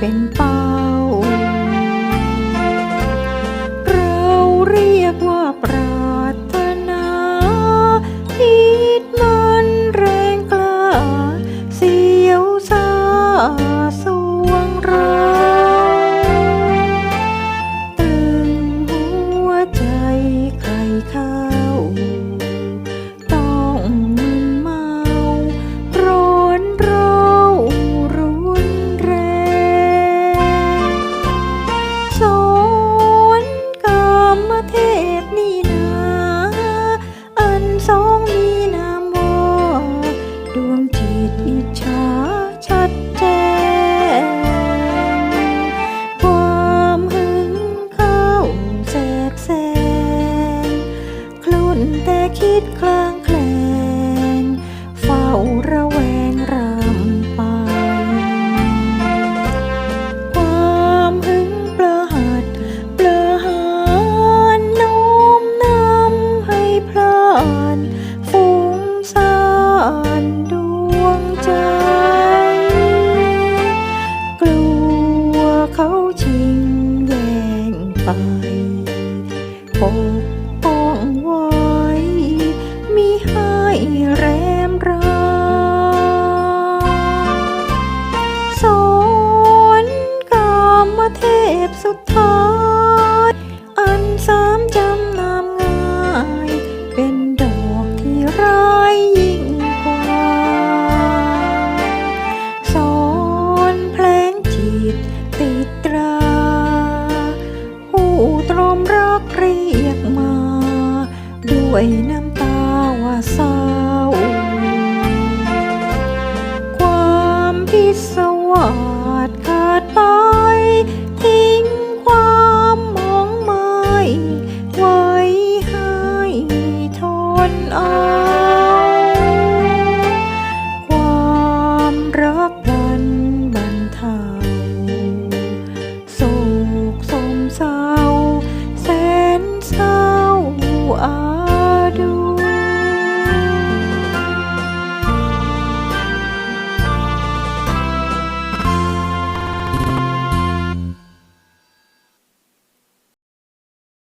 repente คิดคลางแคลง เฝ้าระแวงรำไป ความหึงประหัดประหารน้มนำให้พลานฟุ้งซ่านด้วย เทพสุดท้ายอันสามจำนามง่าย เป็นดอกที่ร้ายยิ่งกว่าสอนเพลงจิตติดตรา ผู้ตรอมรักเรียกมา ด้วยน้ำตาว่าเศร้า ความพิศวาสขาดไป